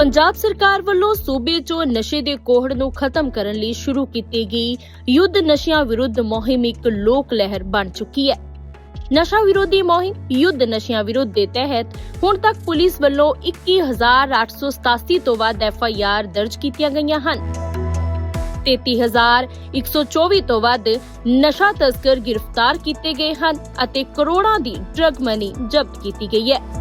ਪੰਜਾਬ ਸਰਕਾਰ ਵੱਲੋਂ ਸੂਬੇ 'ਚੋਂ ਨਸ਼ੇ ਦੇ ਕੋਹੜ ਨੂੰ ਖਤਮ ਕਰਨ ਲਈ ਸ਼ੁਰੂ ਕੀਤੀ ਗਈ ਯੁੱਧ ਨਸ਼ਿਆਂ ਵਿਰੁੱਧ ਮੁਹਿੰਮ ਇੱਕ ਲੋਕ ਲਹਿਰ ਬਣ ਚੁੱਕੀ ਹੈ। ਨਸ਼ਾ ਵਿਰੋਧੀ ਮੁਹਿੰਮ ਯੁੱਧ ਨਸ਼ਿਆਂ ਵਿਰੁੱਧ ਦੇ ਤਹਿਤ ਹੁਣ ਤੱਕ ਪੁਲਿਸ ਵੱਲੋਂ 21887 ਤੋਂ ਵੱਧ ਐਫ ਆਈ ਆਰ ਦਰਜ ਕੀਤੀਆਂ ਗਈਆਂ ਹਨ। 33124 ਤੋਂ ਵੱਧ ਨਸ਼ਾ ਤਸਕਰ ਗ੍ਰਿਫਤਾਰ ਕੀਤੇ ਗਏ ਹਨ ਅਤੇ ਕਰੋੜਾਂ ਦੀ ਡਰਗ ਮਨੀ ਜ਼ਬਤ ਕੀਤੀ ਗਈ ਹੈ।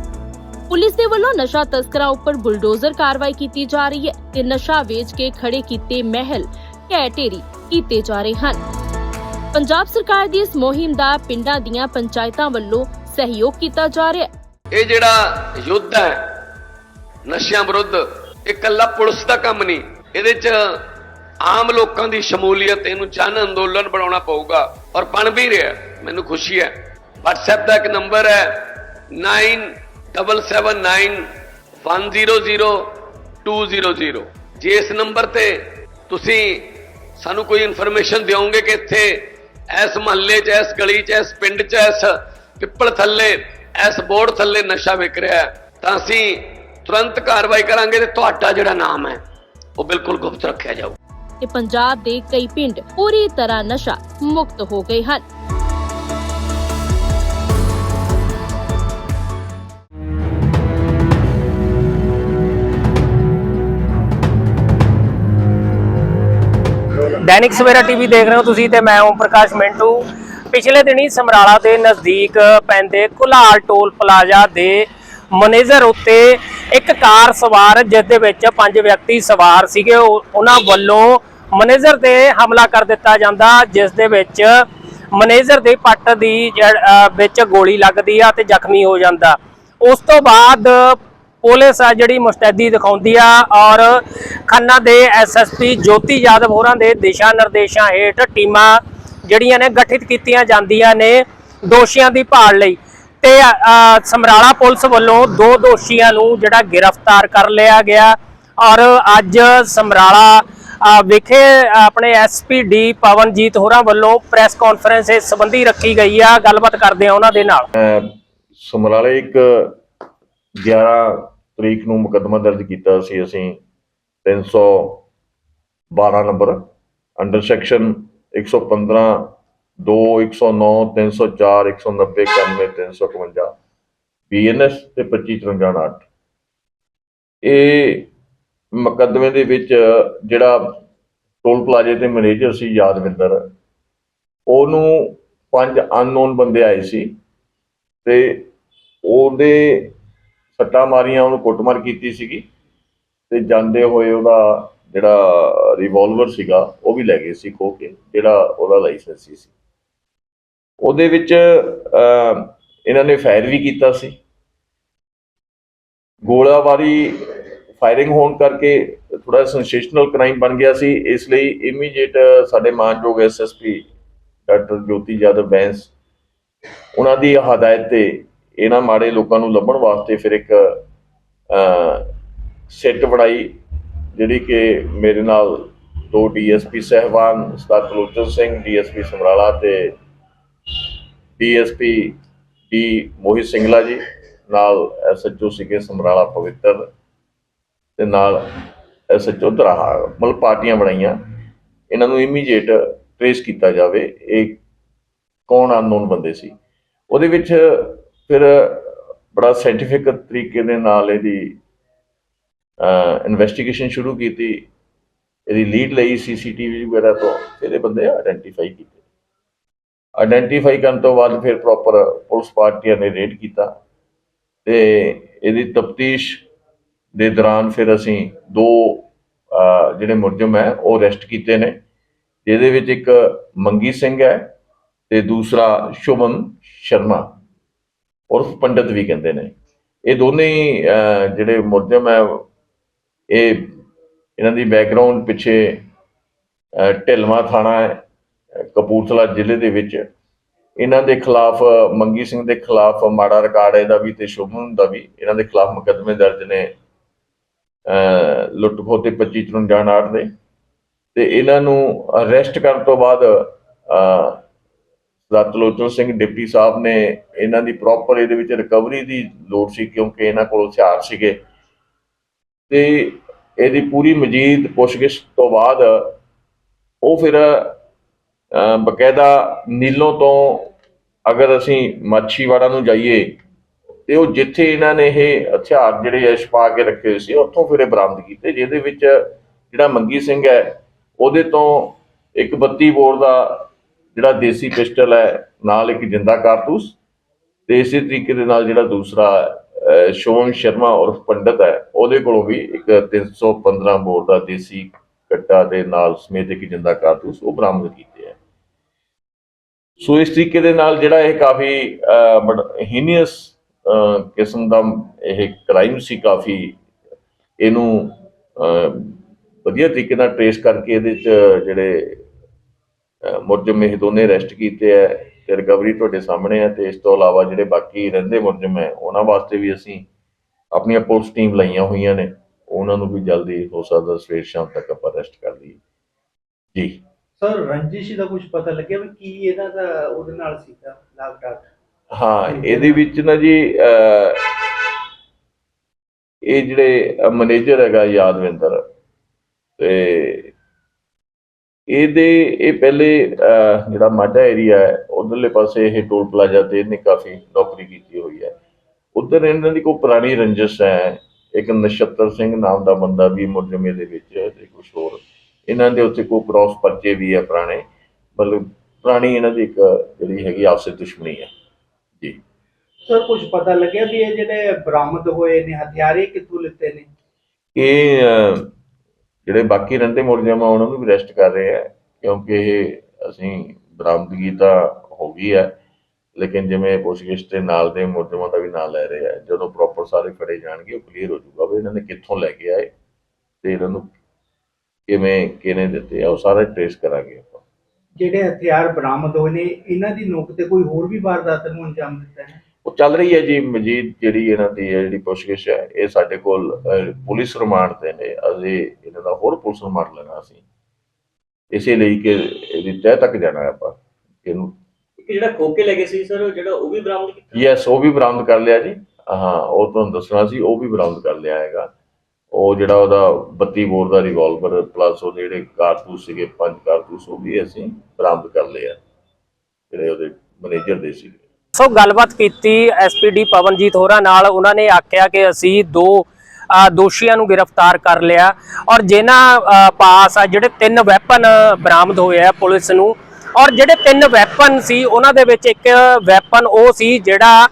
ਪੁਲਿਸ ਦੇ ਵੱਲੋਂ ਨਸ਼ਾ ਤਸਕਰਾਂ ਉੱਪਰ ਬੁਲਡੋਜ਼ਰ ਕਾਰਵਾਈ ਕੀਤੀ ਜਾ ਰਹੀ ਹੈ ਤੇ ਨਸ਼ਾ ਵੇਚ ਕੇ ਖੜੇ ਕੀਤੇ ਮਹਿਲ ਢਹਿ ਢੇਰੀ ਕੀਤੇ ਜਾ ਰਹੇ ਹਨ। ਪੰਜਾਬ ਸਰਕਾਰ ਦੀ ਇਸ ਮੁਹਿੰਮ ਦਾ ਪਿੰਡਾਂ ਦੀਆਂ ਪੰਚਾਇਤਾਂ ਵੱਲੋਂ ਸਹਿਯੋਗ ਕੀਤਾ ਜਾ ਰਿਹਾ ਹੈ। ਇਹ ਜਿਹੜਾ ਯੁੱਧ ਹੈ, ਨਸ਼ਿਆਂ ਵਿਰੁੱਧ, ਇਹ ਇਕੱਲਾ ਪੁਲਿਸ ਦਾ ਕੰਮ ਨਹੀਂ। ਇਹਦੇ 'ਚ ਆਮ ਲੋਕਾਂ ਦੀ ਸ਼ਮੂਲੀਅਤ, ਇਹਨੂੰ ਜਨ ਅੰਦੋਲਨ ਬਣਾਉਣਾ ਪਊਗਾ ਔਰ ਬਣ ਵੀ ਰਿਹਾ ਮੈਨੂੰ ਖੁਸ਼ੀ ਹੈ। WhatsApp ਦਾ ਇੱਕ ਨੰਬਰ ਹੈ 9779100200 ਜੇ ਇਸ ਨੰਬਰ ਤੇ ਤੁਸੀਂ ਸਾਨੂੰ ਕੋਈ ਇਨਫੋਰਮੇਸ਼ਨ ਦਿਓਗੇ ਕਿ ਇੱਥੇ ਇਸ ਮਹੱਲੇ 'ਚ, ਇਸ ਗਲੀ 'ਚ, ਇਸ ਪਿੰਡ 'ਚ, ਇਸ ਪਿੱਪਲ ਥੱਲੇ, ਇਸ ਬੋਰਡ ਥੱਲੇ ਨਸ਼ਾ ਵਿਕ ਰਿਹਾ ਤਾਂ ਅਸੀਂ ਤੁਰੰਤ ਕਾਰਵਾਈ ਕਰਾਂਗੇ ਤੇ ਤੁਹਾਡਾ ਜਿਹੜਾ ਨਾਮ ਹੈ, ਉਹ ਬਿਲਕੁਲ ਗੁਪਤ ਰੱਖਿਆ ਜਾਊ। ਤੇ ਪੰਜਾਬ ਦੇ ਕਈ ਪਿੰਡ ਪੂਰੀ ਤਰ੍ਹਾਂ ਨਸ਼ਾ ਮੁਕਤ ਹੋ ਗਏ ਹਨ। ਦੈਨਿਕ ਸਵੇਰਾ ਟੀਵੀ ਦੇਖ ਰਹੇ ਹੋ ਤੁਸੀਂ ਤੇ ਮੈਂ ਓਮ ਪ੍ਰਕਾਸ਼ ਮਿੰਟੂ। ਪਿਛਲੇ ਦਿਨੀ ਸਮਰਾਲਾ ਦੇ ਨਜ਼ਦੀਕ ਪੈਂਦੇ ਕੁਲਾਲ ਟੋਲ ਪਲਾਜ਼ਾ ਦੇ ਮੈਨੇਜਰ ਉੱਤੇ ਇੱਕ ਕਾਰ ਸਵਾਰ, ਜਿਸ ਦੇ ਵਿੱਚ ਪੰਜ ਵਿਅਕਤੀ ਸਵਾਰ ਸੀਗੇ। ਉਹ- ਉਹਨਾਂ ਵੱਲੋਂ ਮੈਨੇਜਰ ਤੇ ਹਮਲਾ ਕਰ ਦਿੱਤਾ ਜਾਂਦਾ, ਜਿਸ ਦੇ ਵਿੱਚ ਮੈਨੇਜਰ ਦੇ ਪੱਟ ਦੀ ਜੜ- ਵਿੱਚ ਗੋਲੀ ਲੱਗਦੀ ਆ ਤੇ ਜ਼ਖਮੀ ਹੋ ਜਾਂਦਾ। ਉਸ ਤੋਂ ਬਾਅਦ ਪੁਲਿਸ ਆ ਜਿਹੜੀ ਮੁਸਤੈਦੀ ਦਿਖਾਉਂਦੀ ਆ ਔਰ ਖੰਨਾ ਦੇ ਐਸਐਸਪੀ ਜੋਤੀ ਯਾਦਵ ਹੋਰਾਂ ਦੇ ਦਿਸ਼ਾ ਨਿਰਦੇਸ਼ਾਂ ਹੇਠ ਟੀਮਾਂ ਜਿਹੜੀਆਂ ਨੇ ਗਠਿਤ ਕੀਤੀਆਂ ਜਾਂਦੀਆਂ ਨੇ ਦੋਸ਼ੀਆਂ ਦੀ ਭਾਲ ਲਈ। ਤੇ ਸਮਰਾਲਾ ਪੁਲਿਸ ਵੱਲੋਂ ਦੋ ਦੋਸ਼ੀਆਂ ਨੂੰ ਜਿਹੜਾ ਗ੍ਰਿਫਤਾਰ ਕਰ ਲਿਆ ਗਿਆ ਔਰ ਅੱਜ ਸਮਰਾਲਾ ਵਿਖੇ ਆਪਣੇ ਐਸਪੀ ਡੀ ਪਵਨਜੀਤ ਹੋਰਾਂ ਵੱਲੋਂ ਪ੍ਰੈਸ ਕਾਨਫਰੰਸ ਇਸ ਸੰਬੰਧੀ ਰੱਖੀ ਗਈ ਆ। ਗੱਲਬਾਤ ਕਰਦੇ ਆ ਉਹਨਾਂ ਦੇ ਨਾਲ। ਸਮਰਾਲੇ ਇੱਕ 11 ਤਰੀਕ ਨੂੰ ਮੁਕੱਦਮਾ ਦਰਜ ਕੀਤਾ ਸੀ ਅਸੀਂ 312 ਨੰਬਰ। ਅੰਡਰ ਸੈਕਸ਼ਨ 115 2 109 304 190 91 351 ਬੀਐਨਐਸ ਤੇ 2553 ਇਹ ਮੁਕੱਦਮੇ ਦੇ ਵਿੱਚ ਜਿਹੜਾ ਟੋਲ ਪਲਾਜ਼ੇ ਤੇ ਮੈਨੇਜਰ ਸੀ ਯਾਦਵਿੰਦਰ, ਉਹਨੂੰ ਪੰਜ ਅਨਨੋਨ ਬੰਦੇ ਆਏ ਸੀ ਤੇ ਉਹਦੇ ਸੱਟਾਂ ਮਾਰੀਆਂ ਉਹਨੂੰ ਕੁੱਟਮਾਰ ਕੀਤੀ ਸੀਗੀ ਤੇ ਜਾਂਦੇ ਹੋਏ ਉਹਦਾ ਜਿਹੜਾ ਰਿਵਾਲਵਰ ਸੀਗਾ ਉਹ ਵੀ ਲੈ ਗਏ ਸੀ ਖੋ ਕੇ ਜਿਹੜਾ ਉਹਦਾ ਲਾਇਸੈਂਸੀ ਸੀ। ਉਹਦੇ ਵਿੱਚ ਅਹ, ਇਹਨਾਂ ਨੇ ਫਾਇਰ ਵੀ ਕੀਤਾ ਸੀ। ਗੋਲਾਬਾਰੀ ਫਾਇਰਿੰਗ ਹੋਣ ਕਰਕੇ ਥੋੜਾ ਸੈਂਸੇਸ਼ਨਲ ਕ੍ਰਾਈਮ ਬਣ ਗਿਆ ਸੀ। ਇਸ ਲਈ ਇਮੀਡੀਏਟ ਸਾਡੇ ਮਾਨਯੋਗ ਐਸਐਸਪੀ ਡਾਕਟਰ ਜੋਤੀ ਯਾਦਵ ਬੈਂਸ ਉਹਨਾਂ ਦੀ ਹਦਾਇਤ ਤੇ ਇਹਨਾਂ ਮਾੜੇ ਲੋਕਾਂ ਨੂੰ ਲੱਭਣ ਵਾਸਤੇ ਫਿਰ ਇੱਕ ਸੈੱਟ ਬਣਾਈ, ਜਿਹੜੀ ਕਿ ਮੇਰੇ ਨਾਲ ਦੋ ਡੀਐਸਪੀ ਸਹਿਬਾਨ ਉਸਤਾਦ ਕਲੋਚਰ ਸਿੰਘ ਡੀਐਸਪੀ ਸਮਰਾਲਾ ਤੇ ਡੀਐਸਪੀ ਡੀ ਮੋਹਿਤ ਸਿੰਘਲਾ ਜੀ, ਨਾਲ ਐਸਐਚਓ ਸੀਗੇ ਸਮਰਾਲਾ ਪਵਿੱਤਰ ਤੇ ਨਾਲ ਐਸਐਚਓ ਦਰਾਹਾ, ਮਤਲਬ ਪਾਰਟੀਆਂ ਬਣਾਈਆਂ। ਇਹਨਾਂ ਨੂੰ ਇਮੀਡੀਏਟ ਟ੍ਰੇਸ ਕੀਤਾ ਜਾਵੇ, ਇਹ ਕੌਣ ਅਨਨੋਨ ਬੰਦੇ ਸੀ। ਉਹਦੇ ਵਿੱਚ ਫਿਰ ਬੜਾ ਸਾਇੰਟੀਫਿਕ ਤਰੀਕੇ ਦੇ ਨਾਲ ਇਹਦੀ ਇਨਵੈਸਟੀਗੇਸ਼ਨ ਸ਼ੁਰੂ ਕੀਤੀ। ਇਹਦੀ ਲੀਡ ਲਈ ਸੀਸੀਟੀਵੀ ਵਗੈਰਾ ਤੋਂ ਇਹਦੇ ਬੰਦੇ ਆਇਡੈਂਟੀਫਾਈ ਕੀਤੇ। ਆਇਡੈਂਟੀਫਾਈ ਕਰਨ ਤੋਂ ਬਾਅਦ ਫਿਰ ਪ੍ਰੋਪਰ ਪੁਲਿਸ ਪਾਰਟੀਆਂ ਨੇ ਰੇਡ ਕੀਤਾ। ਤੇ ਇਹਦੀ ਤਫਤੀਸ਼ ਦੇ ਦੌਰਾਨ ਫਿਰ ਅਸੀਂ ਦੋ ਜਿਹੜੇ ਮੁਲਜ਼ਮ ਹੈ, ਉਹ ਅਰੈਸਟ ਕੀਤੇ ਨੇ। ਜਿਹਦੇ ਵਿੱਚ ਇੱਕ ਮੰਗੀ ਸਿੰਘ ਹੈ ਤੇ ਦੂਸਰਾ ਸ਼ੁਭਮ ਸ਼ਰਮਾ। ਉਰਫ ਪੰਡਤ ਵੀ ਕਹਿੰਦੇ ਨੇ। ਇਹ ਦੋਨੇ ਹੀ ਜਿਹੜੇ ਮੁਲਜ਼ਮ ਹੈ ਇਹ ਇਹਨਾਂ ਦੀ ਬੈਕਗ੍ਰਾਉਂਡ ਪਿੱਛੇ ਅਹ, ਥਾਣਾ ਹੈ ਕਪੂਰਥਲਾ ਜ਼ਿਲ੍ਹੇ ਦੇ ਵਿੱਚ। ਇਹਨਾਂ ਦੇ ਖਿਲਾਫ ਮੰਗੀ ਸਿੰਘ ਦੇ ਖਿਲਾਫ ਮਾੜਾ ਰਿਕਾਰਡ ਹੈ ਇਹਦਾ ਵੀ ਤੇ ਸ਼ੁਭਮ ਦਾ ਵੀ। ਇਹਨਾਂ ਦੇ ਖਿਲਾਫ ਮੁਕੱਦਮੇ ਦਰਜ ਨੇ ਅਹ, ਲੁੱਟ ਖੋਹ ਤੇ 25 53 ਦੇ। ਤੇ ਇਹਨਾਂ ਨੂੰ ਅਰੈਸਟ ਕਰਨ ਤੋਂ ਬਾਅਦ ਅਹ, ਰਤਲੋਚਨ ਸਿੰਘ ਡਿਪਟੀ ਸਾਹਿਬ ਨੇ ਇਹਨਾਂ ਦੀ ਪ੍ਰੋਪਰ ਇਹਦੇ ਵਿੱਚ ਰਿਕਵਰੀ ਦੀ ਲੋੜ ਸੀ ਕਿਉਂਕਿ ਇਹਨਾਂ ਕੋਲ ਹਥਿਆਰ ਸੀਗੇ। ਤੇ ਇਹਦੀ ਪੂਰੀ ਮਜੀਦ ਪੁੱਛਗਿੱਛ ਤੋਂ ਬਾਅਦ ਉਹ ਫਿਰ ਬਕਾਇਦਾ ਨੀਲੋਂ ਤੋਂ ਅਗਰ ਅਸੀਂ ਮਾਛੀਵਾੜਾ ਨੂੰ ਜਾਈਏ ਤੇ ਉਹ ਜਿੱਥੇ ਇਹਨਾਂ ਨੇ ਇਹ ਹਥਿਆਰ ਜਿਹੜੇ ਐ ਛਪਾ ਕੇ ਰੱਖੇ ਹੋਏ ਸੀ, ਉੱਥੋਂ ਫਿਰ ਇਹ ਬਰਾਮਦ ਕੀਤੇ, ਜਿਹਦੇ ਵਿੱਚ ਜਿਹੜਾ ਮੰਗੀ ਸਿੰਘ ਹੈ, ਉਹਦੇ ਤੋਂ ਇੱਕ 32 ਬੋਰ ਦਾ ਜਿਹੜਾ ਦੇਸੀ ਪਿਸਟਲ ਹੈ ਨਾਲ ਇੱਕ ਜਿੰਦਾ ਕਾਰਤੂਸ ਤੇ ਇਸੇ ਤਰੀਕੇ ਦੇ ਨਾਲ ਜਿਹੜਾ ਦੂਸਰਾ ਅਹ, ਸ਼ਰਮਾ ਉਰਫ ਪੰਡਤ ਹੈ ਉਹਦੇ ਕੋਲੋਂ ਵੀ ਇੱਕ 315 ਬੋਰ ਦਾ ਦੇਸੀ ਕੱਟਾ ਦੇ ਨਾਲ ਸਮੇਤ ਇੱਕ ਜਿੰਦਾ ਕਾਰਤੂਸ ਉਹ ਬਰਾਮਦ ਕੀਤੇ ਹੈ। ਸੋ ਇਸ ਤਰੀਕੇ ਦੇ ਨਾਲ ਜਿਹੜਾ ਇਹ ਕਾਫੀ ਹੀਨੀਅਸ ਕਿਸਮ ਦਾ ਇਹ ਕ੍ਰਾਈਮ ਸੀ ਕਾਫੀ ਇਹਨੂੰ ਅਹ, ਵਧੀਆ ਤਰੀਕੇ ਨਾਲ ਟ੍ਰੇਸ ਕਰਕੇ ਇਹਦੇ ਚ ਜਿਹੜੇ ਅਹ, ਮੁਲਜ਼ਮ ਇਹ ਦੋਨੇ ਅਰੈਸਟ ਕੀਤੇ ਹੈ ਤੇ ਰਿਕਵਰੀ ਤੁਹਾਡੇ ਸਾਹਮਣੇ ਹੈ ਤੇ ਇਸ ਤੋਂ ਇਲਾਵਾ ਜਿਹੜੇ ਬਾਕੀ ਰਹਿੰਦੇ ਮੁਲਜ਼ਮ ਹੈ ਉਹਨਾਂ ਵਾਸਤੇ ਵੀ ਅਸੀਂ ਆਪਣੀਆਂ ਪੁਲਿਸ ਟੀਮ ਲਾਈਆਂ ਹੋਈਆਂ ਨੇ। ਉਹਨਾਂ ਨੂੰ ਵੀ ਜਲਦੀ ਹੋ ਸਕਦਾ ਸਵੇਰ ਸ਼ਾਮ ਤੱਕ ਆਪਾਂ ਅਰੈਸਟ ਕਰ ਲਈਏ। ਜੀ। ਸਰ ਰੰਜਿਸ਼ ਦਾ ਕੁਝ ਪਤਾ ਲੱਗਿਆ ਵੀ ਕੀ ਇਹਨਾਂ ਦਾ ਉਹਦੇ ਨਾਲ ਸੀਗਾ ਲਾਕਡਾਊਨ ਹਾਂ ਇਹਦੇ ਵਿੱਚ ਨਾ ਜੀ ਇਹ ਜਿਹੜੇ ਮੈਨੇਜਰ ਹੈਗਾ ਯਾਦਵਿੰਦਰ ਤੇ ਇਹਦੇ ਇਹ ਪਹਿਲੇ ਜਿਹੜਾ ਮਾਝਾ ਏਰੀਆ ਹੈ ਉਧਰਲੇ ਪਾਸੇ ਇਹ ਟੋਲ ਪਲਾਜ਼ਾ ਤੇ ਇਹਨੇ ਕਾਫੀ ਨੌਕਰੀ ਕੀਤੀ ਹੋਈ ਹੈ। ਉਧਰ ਇਹਨਾਂ ਦੀ ਕੋਈ ਪੁਰਾਣੀ ਰੰਜਿਸ਼ ਹੈ ਇੱਕ ਨਛੱਤਰ ਸਿੰਘ ਨਾਮ ਦਾ ਬੰਦਾ ਵੀ ਮੁਲਜ਼ਮੇ ਦੇ ਵਿੱਚ ਤੇ ਕੁਝ ਹੋਰ। ਇਹਨਾਂ ਦੇ ਉੱਤੇ ਕੋਈ ਕ੍ਰਾਸ ਪਰਚੇ ਵੀ ਹੈ ਪੁਰਾਣੇ ਮਤਲਬ ਪੁਰਾਣੀ ਇਹਨਾਂ ਦੀ ਇੱਕ ਜਿਹੜੀ ਹੈਗੀ ਆਪਸੇ ਦੁਸ਼ਮਣੀ ਹੈ। ਜੀ। ਸਰ ਕੁਝ ਪਤਾ ਲੱਗਿਆ ਵੀ ਇਹ ਜਿਹੜੇ ਬਰਾਮਦ ਹੋਏ ਨੇ ਹਥਿਆਰ ਕਿੱਥੋਂ ਲਿੱਤੇ ਨੇ? ਇਹ ਜਿਹੜੇ ਬਾਕੀ ਰਹਿੰਦੇ ਮੁਲਜ਼ਮ ਆ ਉਹਨਾਂ ਨੂੰ ਵੀ ਅਰੈਸਟ ਕਰ ਰਹੇ ਆ ਕਿਉਂਕਿ ਇਹ ਅਸੀਂ ਬਰਾਮਦਗੀ ਤਾਂ ਹੋ ਗਈ ਹੈ, ਲੇਕਿਨ ਜਿਵੇਂ ਪੁੱਛਗਿੱਛ ਦੇ ਨਾਲ ਦੇ ਮੁਲਜ਼ਮਾਂ ਦਾ ਵੀ ਨਾਂ ਲੈ ਰਹੇ ਆ ਜਦੋਂ ਪ੍ਰੋਪਰ ਸਾਰੇ ਫੜੇ ਜਾਣਗੇ, ਉਹ ਕਲੀਅਰ ਹੋ ਜਾਊਗਾ ਵੀ ਇਹਨਾਂ ਨੇ ਕਿੱਥੋਂ ਲੈ ਕੇ ਆਏ ਤੇ ਇਹਨਾਂ ਨੂੰ ਕਿਵੇਂ, ਕਿਹਨੇ ਦਿੱਤੇ ਆ, ਉਹ ਸਾਰਾ ਟ੍ਰੇਸ ਕਰਾਂਗੇ ਆਪਾਂ। ਜਿਹੜੇ ਹਥਿਆਰ ਬਰਾਮਦ ਹੋਏ ਨੇ, ਇਹਨਾਂ ਦੀ ਨੋਕ ਤੇ ਕੋਈ ਹੋਰ ਵੀ ਵਾਰਦਾਤ ਨੂੰ ਅੰਜਾਮ ਦਿੱਤਾ ਹੈ? ਉਹ ਚੱਲ ਰਹੀ ਹੈ ਜੀ ਮਜੀਦ ਜਿਹੜੀ ਇਹਨਾਂ ਦੀ ਹੈ ਜਿਹੜੀ ਪੁੱਛਗਿੱਛ ਹੈ ਇਹ ਸਾਡੇ ਕੋਲ ਪੁਲਿਸ ਰਿਮਾਂਡ ਤੇ ਨੇ। ਅਜੇ ਇਹਨਾਂ ਦਾ ਹੋਰ ਪੁਲਿਸ ਰਿਮਾਂਡ ਲੈਣਾ ਸੀ ਇਸੇ ਲਈ ਕਿ ਇਹਦੀ ਤਹਿ ਤੱਕ ਜਾਣਾ ਹੈ ਆਪਾਂ। ਇਹਨੂੰ ਜਿਹੜਾ ਖੋਕੇ ਲੈ ਗਏ ਸੀ ਸਰ ਜਿਹੜਾ ਉਹ ਵੀ ਬਰਾਮਦ ਕੀਤਾ? ਯੈਸ ਉਹ ਵੀ ਬਰਾਮਦ ਕਰ ਲਿਆ ਜੀ। ਹਾਂ ਉਹ ਤੁਹਾਨੂੰ ਦੱਸਣਾ ਸੀ ਉਹ ਵੀ ਬਰਾਮਦ ਕਰ ਲਿਆ ਹੈਗਾ। ਉਹ ਜਿਹੜਾ ਉਹਦਾ 32 ਬੋਰ ਦਾ ਰਿਵਾਲਵਰ ਪਲੱਸ ਉਹ ਜਿਹੜੇ ਕਾਰਤੂਸ ਸੀਗੇ ਪੰਜ ਕਾਰਤੂਸ ਉਹ ਵੀ ਅਸੀਂ ਬਰਾਮਦ ਕਰ ਲਏ ਆ। ਜਿਹੜੇ ਉਹਦੇ ਮੈਨੇਜਰ ਦੇ ਸੀਗੇ। ਸੋ ਗੱਲਬਾਤ ਕੀਤੀ ਐਸਪੀਡੀ ਪਵਨਜੀਤ ਹੋਰਾਂ ਨਾਲ। ਉਹਨਾਂ ਨੇ ਆਖਿਆ ਕਿ ਅਸੀਂ ਦੋ ਦੋਸ਼ੀਆਂ ਨੂੰ ਗ੍ਰਿਫਤਾਰ ਕਰ ਲਿਆ ਔਰ ਜਿਨ੍ਹਾਂ ਪਾਸ ਆ, ਜਿਹੜੇ ਤਿੰਨ ਵੈਪਨ ਬਰਾਮਦ ਹੋਏ ਆ ਪੁਲਿਸ ਨੂੰ ਔਰ ਜਿਹੜੇ ਤਿੰਨ ਵੈਪਨ ਸੀ, ਉਹਨਾਂ ਦੇ ਵਿੱਚ ਇੱਕ ਵੈਪਨ ਉਹ ਸੀ ਜਿਹੜਾ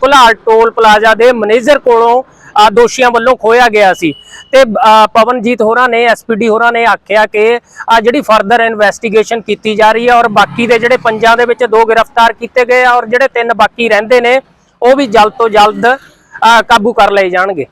ਕੁਲਾਲ ਟੋਲ ਪਲਾਜ਼ਾ ਦੇ ਮੈਨੇਜਰ ਕੋਲੋਂ ਦੋਸ਼ੀਆਂ ਵੱਲੋਂ ਖੋਇਆ ਗਿਆ ਸੀ। ਤੇ ਪਵਨਜੀਤ ਹੋਰਾਂ ਨੇ ਐਸਪੀਡੀ ਹੋਰਾਂ ਨੇ ਆਖਿਆ ਕਿ ਆ ਜਿਹੜੀ ਫਰਦਰ ਇਨਵੈਸਟੀਗੇਸ਼ਨ ਕੀਤੀ ਜਾ ਰਹੀ ਹੈ ਔਰ ਬਾਕੀ ਦੇ ਜਿਹੜੇ ਪੰਜਾਂ ਦੇ ਵਿੱਚ ਦੋ ਗ੍ਰਿਫਤਾਰ ਕੀਤੇ ਗਏ ਔਰ ਜਿਹੜੇ ਤਿੰਨ ਬਾਕੀ ਰਹਿੰਦੇ ਨੇ, ਉਹ ਵੀ ਜਲਦ ਤੋਂ ਜਲਦ ਕਾਬੂ ਕਰ ਲਏ ਜਾਣਗੇ।